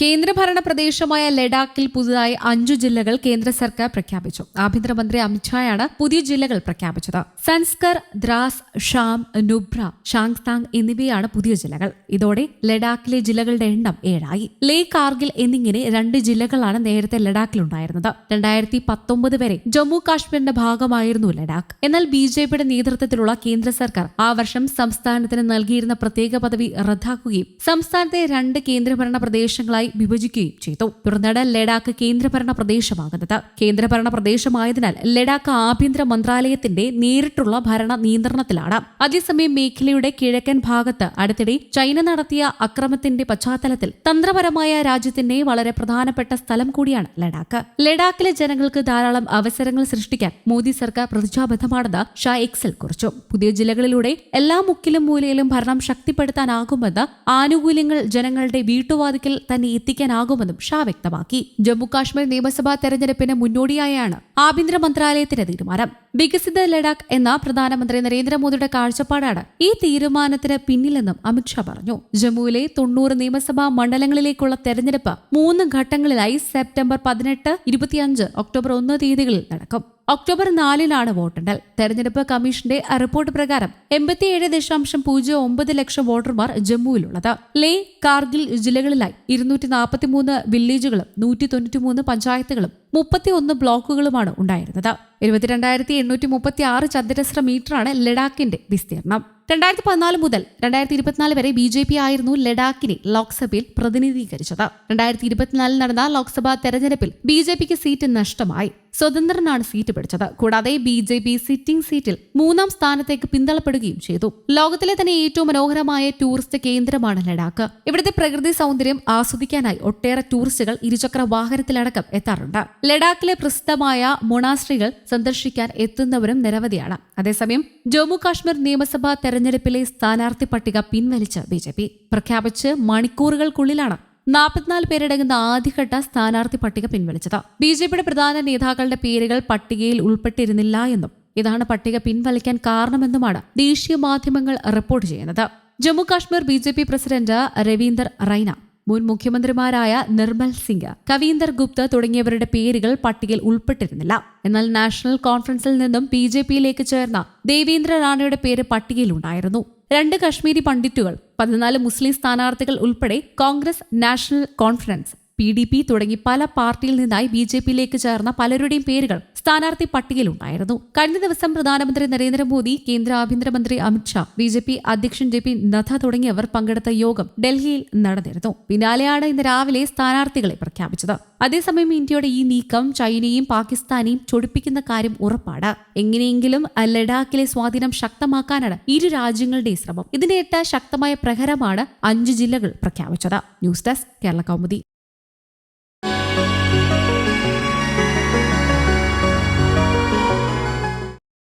കേന്ദ്രഭരണ പ്രദേശമായ ലഡാക്കിൽ പുതുതായി അഞ്ചു ജില്ലകൾ കേന്ദ്ര സർക്കാർ പ്രഖ്യാപിച്ചു. ആഭ്യന്തരമന്ത്രി അമിത്ഷായാണ് പുതിയ ജില്ലകൾ പ്രഖ്യാപിച്ചത്. സൻസ്കർ ദ്രാസ് ഷാം നുബ്ര ഷാങ്താങ് എന്നിവയാണ് പുതിയ ജില്ലകൾ. ഇതോടെ ലഡാക്കിലെ ജില്ലകളുടെ എണ്ണം ഏഴായി. ലേ കാർഗിൽ എന്നിങ്ങനെ രണ്ട് ജില്ലകളാണ് നേരത്തെ ലഡാക്കിലുണ്ടായിരുന്നത്. രണ്ടായിരത്തി പത്തൊമ്പത് വരെ ജമ്മു കാശ്മീരിന്റെ ഭാഗമായിരുന്നു ലഡാക്ക്. എന്നാൽ ബി ജെ പിയുടെ നേതൃത്വത്തിലുള്ള കേന്ദ്ര സർക്കാർ ആ വർഷം സംസ്ഥാനത്തിന് നൽകിയിരുന്ന പ്രത്യേക പദവി റദ്ദാക്കുകയും സംസ്ഥാനത്തെ രണ്ട് കേന്ദ്രഭരണ പ്രദേശങ്ങളായി വിഭജിക്കുകയും ചെയ്തു. തുടർന്നാണ് ലഡാക്ക് കേന്ദ്രഭരണ പ്രദേശമാകുന്നത്. കേന്ദ്രഭരണ പ്രദേശമായതിനാൽ ലഡാക്ക് ആഭ്യന്തര മന്ത്രാലയത്തിന്റെ നേരിട്ടുള്ള ഭരണ നിയന്ത്രണത്തിലാണ്. അതേസമയം മേഖലയുടെ കിഴക്കൻ ഭാഗത്ത് അടുത്തിടെ ചൈന നടത്തിയ അക്രമത്തിന്റെ പശ്ചാത്തലത്തിൽ തന്ത്രപരമായ രാജ്യത്തിന്റെ വളരെ പ്രധാനപ്പെട്ട സ്ഥലം കൂടിയാണ് ലഡാക്ക്. ലഡാക്കിലെ ജനങ്ങൾക്ക് ധാരാളം അവസരങ്ങൾ സൃഷ്ടിക്കാൻ മോദി സർക്കാർ പ്രതിജ്ഞാബദ്ധമാണെന്ന് ഷാ എക്സൽ കുറിച്ചു. പുതിയ ജില്ലകളിലൂടെ എല്ലാ മുക്കിലും മൂലയിലും ഭരണം ശക്തിപ്പെടുത്താനാകുമെന്ന് ആനുകൂല്യങ്ങൾ ജനങ്ങളുടെ വീട്ടുവാതിക്കൽ തന്നെ എത്തിക്കാനാകുമെന്നും ഷാ വ്യക്തമാക്കി. ജമ്മു കാശ്മീർ നിയമസഭാ തെരഞ്ഞെടുപ്പിന് മുന്നോടിയായാണ് ആഭ്യന്തര മന്ത്രാലയത്തിന്റെ തീരുമാനം. വികസിത ലഡാക്ക് എന്ന പ്രധാനമന്ത്രി നരേന്ദ്രമോദിയുടെ കാഴ്ചപ്പാടാണ് ഈ തീരുമാനത്തിന് പിന്നിലെന്നും അമിത്ഷാ പറഞ്ഞു. ജമ്മുവിലെ തൊണ്ണൂറ് നിയമസഭാ മണ്ഡലങ്ങളിലേക്കുള്ള തെരഞ്ഞെടുപ്പ് മൂന്ന് ഘട്ടങ്ങളിലായി സെപ്റ്റംബർ പതിനെട്ട് ഇരുപത്തിയഞ്ച് ഒക്ടോബർ ഒന്ന് തീയതികളിൽ നടക്കും. ഒക്ടോബർ നാലിനാണ് വോട്ടെണ്ണൽ. തെരഞ്ഞെടുപ്പ് കമ്മീഷന്റെ റിപ്പോർട്ട് പ്രകാരം എൺപത്തിയേഴ് ദശാംശം പൂജ്യം ഒമ്പത് ലക്ഷം വോട്ടർമാർ ജമ്മുവിലുള്ളത്. ലേ കാർഗിൽ ജില്ലകളിലായി ഇരുന്നൂറ്റി നാൽപ്പത്തിമൂന്ന് വില്ലേജുകളും നൂറ്റി തൊണ്ണൂറ്റിമൂന്ന് പഞ്ചായത്തുകളും മുപ്പത്തിയൊന്ന് ബ്ലോക്കുകളുമാണ് ഉണ്ടായിരുന്നത്. ഇരുപത്തിരണ്ടായിരത്തി എണ്ണൂറ്റി മുപ്പത്തി ആറ് ചതുരശ്ര മീറ്ററാണ് ലഡാക്കിന്റെ വിസ്തീർണം രണ്ടായിരത്തി പതിനാല് മുതൽ രണ്ടായിരത്തി ഇരുപത്തിനാല് വരെ ബി ജെ പി ആയിരുന്നു ലഡാക്കിനെ ലോക്സഭയിൽ പ്രതിനിധീകരിച്ചത്. രണ്ടായിരത്തി ഇരുപത്തിനാലിൽ നടന്ന ലോക്സഭാ തെരഞ്ഞെടുപ്പിൽ ബി ജെ പിക്ക് സീറ്റ് നഷ്ടമായി. സ്വതന്ത്രനാണ് സീറ്റ് പിടിച്ചത്. കൂടാതെ ബി ജെ പി സിറ്റിംഗ് സീറ്റിൽ മൂന്നാം സ്ഥാനത്തേക്ക് പിന്തള്ളപ്പെടുകയും ചെയ്തു. ലോകത്തിലെ തന്നെ ഏറ്റവും മനോഹരമായ ടൂറിസ്റ്റ് കേന്ദ്രമാണ് ലഡാക്ക്. ഇവിടുത്തെ പ്രകൃതി സൗന്ദര്യം ആസ്വദിക്കാനായി ഒട്ടേറെ ടൂറിസ്റ്റുകൾ ഇരുചക്ര വാഹനത്തിലടക്കം എത്താറുണ്ട്. ലഡാക്കിലെ പ്രസിദ്ധമായ മൊണാസ്ട്രികൾ സന്ദർശിക്കാൻ എത്തുന്നവരും നിരവധിയാണ്. അതേസമയം ജമ്മു കാശ്മീർ നിയമസഭാ തെരഞ്ഞെടുപ്പിലെ സ്ഥാനാർത്ഥി പട്ടിക പിൻവലിച്ച് ബി ജെ പി പ്രഖ്യാപിച്ച് മണിക്കൂറുകൾക്കുള്ളിലാണ് നാൽപ്പത്തിനാല് പേരടങ്ങുന്ന ആദ്യഘട്ട സ്ഥാനാർത്ഥി പട്ടിക പിൻവലിച്ചത്. ബി ജെ പിയുടെ പ്രധാന നേതാക്കളുടെ പേരുകൾ പട്ടികയിൽ ഉൾപ്പെട്ടിരുന്നില്ല എന്നും ഇതാണ് പട്ടിക പിൻവലിക്കാൻ കാരണമെന്നുമാണ് ദേശീയ മാധ്യമങ്ങൾ റിപ്പോർട്ട് ചെയ്യുന്നത്. Jammu Kashmir B J P president Ravinder Raina മുൻ മുഖ്യമന്ത്രിമാരായ നിർമ്മൽ സിംഗ് കവീന്ദർ ഗുപ്ത തുടങ്ങിയവരുടെ പേരുകൾ പട്ടികയിൽ ഉൾപ്പെട്ടിരുന്നില്ല. എന്നാൽ നാഷണൽ കോൺഫറൻസിൽ നിന്നും ബി ജെ പിയിലേക്ക് ചേർന്ന ദേവേന്ദ്ര റാണയുടെ പേര് പട്ടികയിലുണ്ടായിരുന്നു. രണ്ട് കശ്മീരി പണ്ഡിറ്റുകൾ പതിനാല് മുസ്ലിം സ്ഥാനാർത്ഥികൾ ഉൾപ്പെടെ Congress National Conference P D P തുടങ്ങി പല പാർട്ടിയിൽ നിന്നായി ബി ജെ പിയിലേക്ക് ചേർന്ന പലരുടെയും പേരുകൾ സ്ഥാനാർത്ഥി പട്ടികയിലുണ്ടായിരുന്നു. കഴിഞ്ഞ ദിവസം പ്രധാനമന്ത്രി നരേന്ദ്രമോദി കേന്ദ്ര ആഭ്യന്തരമന്ത്രി അമിത്ഷാ ബി ജെ പി അധ്യക്ഷൻ ജെ പി നദ്ദ തുടങ്ങിയവർ പങ്കെടുത്ത യോഗം ഡൽഹിയിൽ നടന്നിരുന്നു. പിന്നാലെയാണ് ഇന്ന് രാവിലെ സ്ഥാനാർത്ഥികളെ പ്രഖ്യാപിച്ചത്. അതേസമയം ഇന്ത്യയുടെ ഈ നീക്കം ചൈനയും പാകിസ്ഥാനെയും ചൊടിപ്പിക്കുന്ന കാര്യം ഉറപ്പാണ്. എങ്ങനെയെങ്കിലും ലഡാക്കിലെ സ്വാധീനം ശക്തമാക്കാനാണ് ഇരു രാജ്യങ്ങളുടെ ശ്രമം. ഇതിനേറ്റ ശക്തമായ പ്രഹരമാണ് അഞ്ച് ജില്ലകൾ പ്രഖ്യാപിച്ചത്. News desk Kerala Kaumudi.